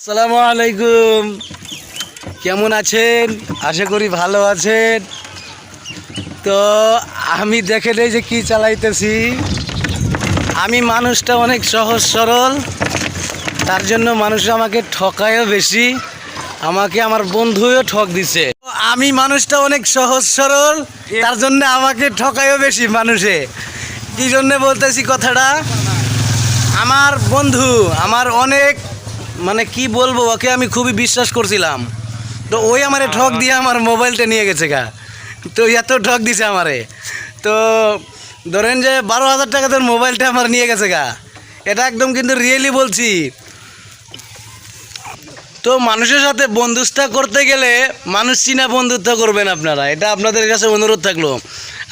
আসসালামু আলাইকুম। কেমন আছেন? আশা করি ভালো আছেন। তো আমি দেখে নেই যে কি চালাইতেছি। আমি মানুষটা অনেক সহজ সরল। তার জন্য মানুষ আমাকে ঠকায়ও বেশি। আমাকে আমার বন্ধুও ঠক দিছে। আমি মানুষটা অনেক সহজ সরল। তার জন্য আমাকে ঠকায়ও বেশি মানুষে। কি জন্য বলতেছি কথাটা? আমার বন্ধু, আমার অনেক মানে কি বলব ওকে আমি খুবই বিশ্বাস করছিলাম। তো ওই আমারে ঠক দিয়ে আমার মোবাইলটা নিয়ে গেছে গা। তো এত ঠক দিছে আমারে। তো ধরেন যে বারো হাজার টাকা তোর মোবাইলটা আমার নিয়ে গেছে গা। এটা একদম কিন্তু রিয়েলি বলছি। তো মানুষের সাথে বন্ধুত্ব করতে গেলে মানুষ চিনা বন্ধুত্ব করবেন আপনারা। এটা আপনাদের কাছে অনুরোধ থাকল।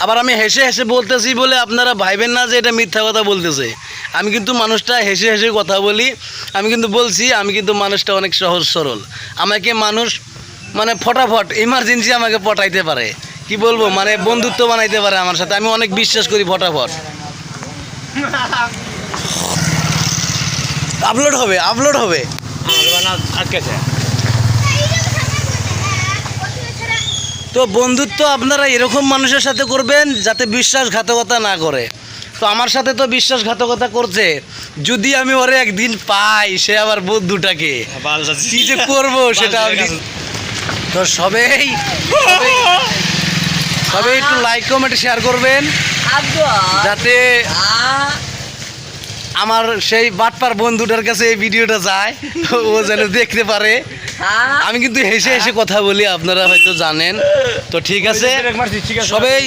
আবার আমি হেসে হেসে বলতেছি বলে আপনারা ভাইবেন না যে এটা মিথ্যা কথা বলতেছে। আমি কিন্তু মানুষটা হেসে হেসে কথা বলি, আমি কিন্তু বলছি, আমি কিন্তু মানুষটা অনেক সহজ সরল। আমাকে মানুষ মানে ফটাফট ইমার্জেন্সি আমাকে পটাইতে পারে। কি বলব? মানে বন্ধুত্ব বানাইতে পারে আমার সাথে। আমি অনেক বিশ্বাস করি ফটাফট। আপলোড হবে আপলোড হবে। তো বন্ধুত্ব আপনারা এরকম মানুষের সাথে করবেন যাতে বিশ্বাসঘাতকতা না করে। তো আমার সাথে তো বিশ্বাসঘাতকতা করছে। যদি আমি ওরে একদিন পাই সে আবার বন্ধুটাকে কি যে করব সেটা আমি তো সবেই সবেই- সবেই একটু লাইক কমেন্ট শেয়ার করবেন। যাতে আমার সেই বাটপার বন্ধুটার কাছে এই ভিডিওটা যায় ও যেন দেখতে পারে। আমি কিন্তু হেসে হেসে কথা বলি আপনারা হয়তো জানেন। তো ঠিক আছে। সবাই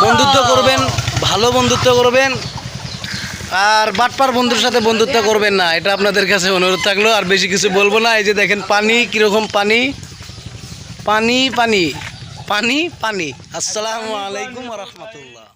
বন্ধুত্ব করবেন। ভালো বন্ধুত্ব করবেন আর বাটপার বন্ধুর সাথে বন্ধুত্ব করবেন না, এটা আপনাদের কাছে অনুরোধ থাকল। আর বেশি কিছু বলব না, এই যে দেখেন পানি, কীরকম পানি? পানি পানি পানি পানি। আসসালামু আলাইকুম রহমতুল্লাহ।